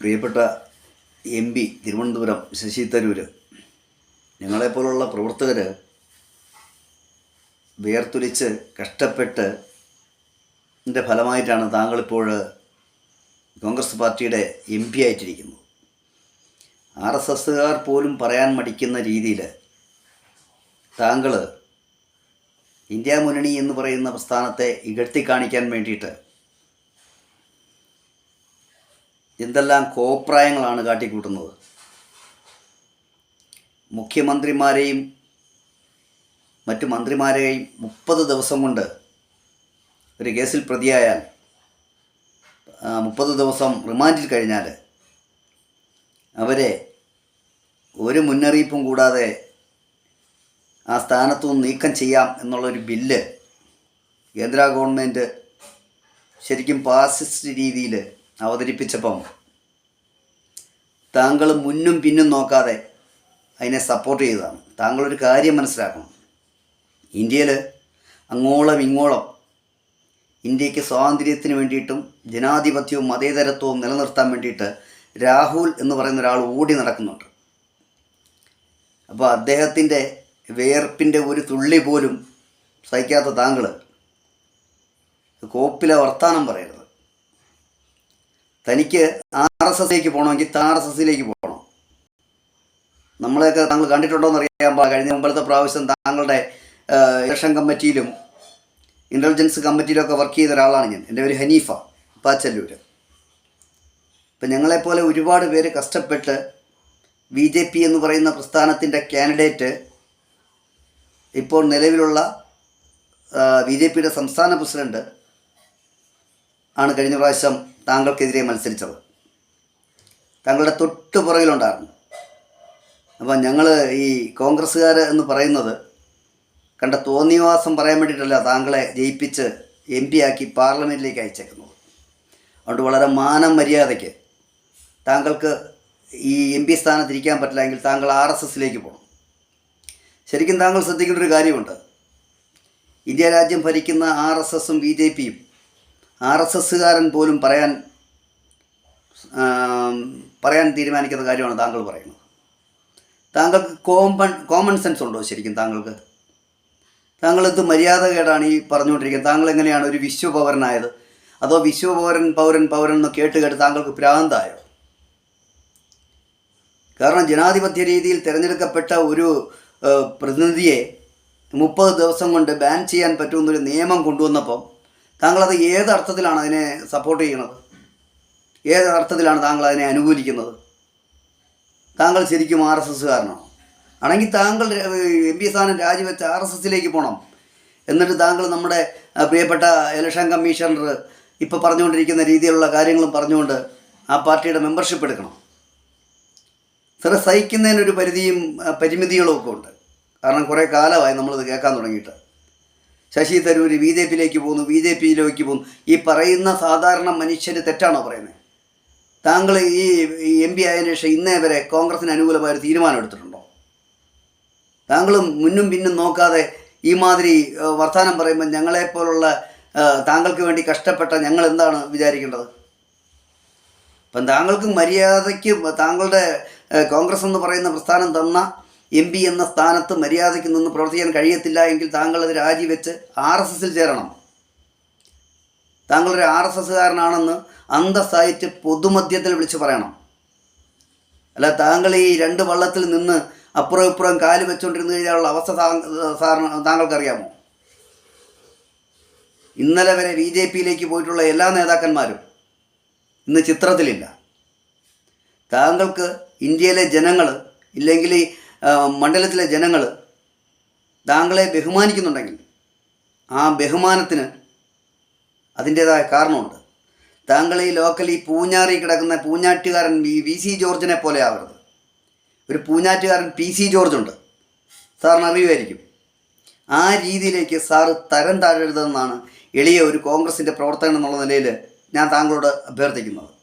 പ്രിയപ്പെട്ട M P Thiruvananthapuram Shashi Tharoor ഞങ്ങളെപ്പോലുള്ള പ്രവർത്തകർ വേർത്തൊലിച്ച് കഷ്ടപ്പെട്ട് ഇതിന്റെ ഫലമായിട്ടാണ് താങ്കളിപ്പോൾ കോൺഗ്രസ് പാർട്ടിയുടെ എം പി ആയിട്ടിരിക്കുന്നത്. ആർ എസ് എസ്സുകാർ പോലും പറയാൻ മടിക്കുന്ന രീതിയിൽ താങ്കൾ ഇന്ത്യ മുന്നണി എന്ന് പറയുന്ന പ്രസ്ഥാനത്തെ ഇകഴ്ത്തി കാണിക്കാൻ വേണ്ടിയിട്ട് എന്തെല്ലാം കോപ്രായങ്ങളാണ് കാട്ടിക്കൂട്ടുന്നത്? മുഖ്യമന്ത്രിമാരെയും മറ്റു മന്ത്രിമാരെയും മുപ്പത് ദിവസം കൊണ്ട് ഒരു കേസിൽ പ്രതിയായാൽ മുപ്പത് ദിവസം റിമാൻഡിൽ കഴിഞ്ഞാൽ അവരെ ഒരു മുന്നറിയിപ്പും കൂടാതെ ആ സ്ഥാനത്തു നിന്ന് നീക്കം ചെയ്യാം എന്നുള്ളൊരു ബില്ല് കേന്ദ്ര ഗവൺമെന്റ് ശരിക്കും പാസിസ്റ്റ് രീതിയിൽ അവതരിപ്പിച്ചപ്പം താങ്കൾ മുന്നും പിന്നും നോക്കാതെ അതിനെ സപ്പോർട്ട് ചെയ്തതാണ്. താങ്കളൊരു കാര്യം മനസ്സിലാക്കണം. ഇന്ത്യയിൽ അങ്ങോളം ഇങ്ങോളം ഇന്ത്യയ്ക്ക് സ്വാതന്ത്ര്യത്തിന് വേണ്ടിയിട്ടും ജനാധിപത്യവും മതേതരത്വവും നിലനിർത്താൻ വേണ്ടിയിട്ട് രാഹുൽ എന്ന് പറയുന്ന ഒരാൾ ഓടി നടക്കുന്നുണ്ട്. അപ്പോൾ അദ്ദേഹത്തിന്റെ വേർപ്പിന്റെ ഒരു തുള്ളി പോലും സഹിക്കാത്ത താങ്കൾ കോപ്പിലെ വർത്താനം പറയരുത്. തനിക്ക് ആർ എസ് എസിലേക്ക് പോകണമെങ്കിൽ ആർ എസ് എസിലേക്ക് പോകണം. നമ്മളെയൊക്കെ താങ്കൾ കണ്ടിട്ടുണ്ടോ എന്ന് അറിയാൻ പാടില്ല. കഴിഞ്ഞ മുമ്പത്തെ പ്രാവശ്യം താങ്കളുടെ ഇലക്ഷൻ കമ്മിറ്റിയിലും ഇന്റലിജൻസ് കമ്മിറ്റിയിലൊക്കെ വർക്ക് ചെയ്ത ഒരാളാണ് ഞാൻ. എന്റെ പേര് ഹനീഫ പാച്ചല്ലൂർ ഇപ്പം ഞങ്ങളെപ്പോലെ ഒരുപാട് പേര് കഷ്ടപ്പെട്ട് ബി ജെ പി എന്ന് പറയുന്ന പ്രസ്ഥാനത്തിന്റെ കാൻഡിഡേറ്റ് ഇപ്പോൾ നിലവിലുള്ള ബി ജെ പിയുടെ സംസ്ഥാന പ്രസിഡന്റ് ആണ് കഴിഞ്ഞ പ്രാവശ്യം താങ്കൾക്കെതിരെ മത്സരിച്ചത്. താങ്കളുടെ തൊട്ട് പുറകിലുണ്ടായിരുന്നു. അപ്പം ഞങ്ങൾ ഈ കോൺഗ്രസ്സുകാർ എന്ന് പറയുന്നത് കണ്ട തോന്നിവാസം പറയാൻ വേണ്ടിയിട്ടല്ല താങ്കളെ ജയിപ്പിച്ച് എം പി ആക്കി പാർലമെന്റിലേക്ക് അയച്ചേക്കുന്നത്. അതുകൊണ്ട് വളരെ മാനം മര്യാദയ്ക്ക് താങ്കൾക്ക് ഈ എം പി സ്ഥാനത്തിരിക്കാൻ പറ്റില്ല എങ്കിൽ താങ്കൾ ആർ എസ് എസിലേക്ക് പോകണം. ശരിക്കും താങ്കൾ ശ്രദ്ധിക്കേണ്ട ഒരു കാര്യമുണ്ട്. ഇന്ത്യ രാജ്യം ഭരിക്കുന്ന ആർ എസ് എസും ബി ജെ പിയും ആർ എസ് എസ്സുകാരൻ പോലും പറയാൻ പറയാൻ തീരുമാനിക്കുന്ന കാര്യമാണ് താങ്കൾ പറയുന്നത്. താങ്കൾക്ക് കോമൺ കോമൺ സെൻസ് ഉണ്ടോ ശരിക്കും താങ്കൾക്ക്? താങ്കൾ എന്ത് മര്യാദകേടാണ് ഈ പറഞ്ഞുകൊണ്ടിരിക്കുന്നത്? താങ്കൾ എങ്ങനെയാണ് ഒരു വിശ്വപൗരനായത്? അതോ വിശ്വപൗരൻ പൗരൻ പൗരൻ എന്ന് കേട്ട് കേട്ട് താങ്കൾക്ക് ഭ്രാന്തായോ? കാരണം ജനാധിപത്യ രീതിയിൽ തിരഞ്ഞെടുക്കപ്പെട്ട ഒരു പ്രതിനിധിയെ മുപ്പത് ദിവസം കൊണ്ട് ബാൻ ചെയ്യാൻ പറ്റുമെന്നൊരു നിയമം കൊണ്ടുവന്നപ്പം താങ്കളത് ഏത് അർത്ഥത്തിലാണ് അതിനെ സപ്പോർട്ട് ചെയ്യുന്നത്? ഏത് അർത്ഥത്തിലാണ് താങ്കൾ അതിനെ അനുകൂലിക്കുന്നത്? താങ്കൾ ശരിക്കും ആർ എസ് എസ്സുകാരനാണോ? ആണെങ്കിൽ താങ്കൾ എം പി സ്ഥാനം രാജിവെച്ച് ആർ എസ് എസിലേക്ക് പോകണം എന്നിട്ട് താങ്കൾ നമ്മുടെ പ്രിയപ്പെട്ട ഇലക്ഷൻ കമ്മീഷണർ ഇപ്പോൾ പറഞ്ഞുകൊണ്ടിരിക്കുന്ന രീതിയിലുള്ള കാര്യങ്ങളും പറഞ്ഞുകൊണ്ട് ആ പാർട്ടിയുടെ മെമ്പർഷിപ്പ് എടുക്കണം. സാറെ സഹിക്കുന്നതിനൊരു പരിധിയും പരിമിതികളും ഒക്കെ ഉണ്ട്. കാരണം കുറേ കാലമായി നമ്മളിത് കേൾക്കാൻ തുടങ്ങിയിട്ട്. ശശി തരൂർ ബി ജെ പിയിലേക്ക് പോകുന്നു ബി ജെ പിയിലേക്ക് പോകുന്നു. ഈ പറയുന്ന സാധാരണ മനുഷ്യന് തെറ്റാണോ പറയുന്നത്? താങ്കൾ ഈ എം പി ആയതിനു ശേഷം ഇന്നേ വരെ കോൺഗ്രസിന് അനുകൂലമായ ഒരു തീരുമാനം എടുത്തിട്ടുണ്ടോ? താങ്കൾ മുന്നും പിന്നും നോക്കാതെ ഈ മാതിരി വർത്തമാനം പറയുമ്പോൾ ഞങ്ങളെപ്പോലുള്ള താങ്കൾക്ക് വേണ്ടി കഷ്ടപ്പെട്ട ഞങ്ങൾ എന്താണ് വിചാരിക്കേണ്ടത്? അപ്പം താങ്കൾക്ക് മര്യാദയ്ക്ക് താങ്കളുടെ കോൺഗ്രസ് എന്ന് പറയുന്ന പ്രസ്ഥാനം തന്ന എം പി എന്ന സ്ഥാനത്ത് മര്യാദയ്ക്ക് നിന്ന് പ്രവർത്തിക്കാൻ കഴിയത്തില്ല എങ്കിൽ താങ്കൾ അത് രാജിവെച്ച് ആർ എസ് എസിൽ ചേരണം. താങ്കളൊരു ആർ എസ് എസ്സുകാരനാണെന്ന് അന്തസ്സായിട്ട് പൊതുമധ്യത്തിൽ വിളിച്ച് പറയണം. അല്ല താങ്കൾ ഈ രണ്ട് വള്ളത്തിൽ നിന്ന് അപ്പുറം ഇപ്പുറം കാൽ വെച്ചുകൊണ്ടിരുന്നു കഴിഞ്ഞാലുള്ള അവസ്ഥ താങ്കൾക്കറിയാമോ? ഇന്നലെ വരെ ബി ജെ പിയിലേക്ക് പോയിട്ടുള്ള എല്ലാ നേതാക്കന്മാരും ഇന്ന് ചിത്രത്തിലില്ല. താങ്കൾക്ക് ഇന്ത്യയിലെ ജനങ്ങൾ ഇല്ലെങ്കിൽ മണ്ഡലത്തിലെ ജനങ്ങൾ താങ്കളെ ബഹുമാനിക്കുന്നുണ്ടെങ്കിൽ ആ ബഹുമാനത്തിന് അതിന്റേതായ കാരണമുണ്ട്. താങ്കൾ ഈ ലോക്കൽ ഈ പൂഞ്ഞാറി കിടക്കുന്ന പൂഞ്ഞാറ്റുകാരൻ ഈ വി സി ജോർജിനെ പോലെ ആവരുത്. ഒരു പൂഞ്ഞാറ്റുകാരൻ പി സി ജോർജ് ഉണ്ട്. സാറിന് അറിയുമായിരിക്കും. ആ രീതിയിലേക്ക് സാറ് തരം താഴരുതെന്നാണ് എളിയ ഒരു കോൺഗ്രസിന്റെ പ്രവർത്തകൻ എന്നുള്ള നിലയിൽ ഞാൻ താങ്കളോട് അഭ്യർത്ഥിക്കുന്നത്.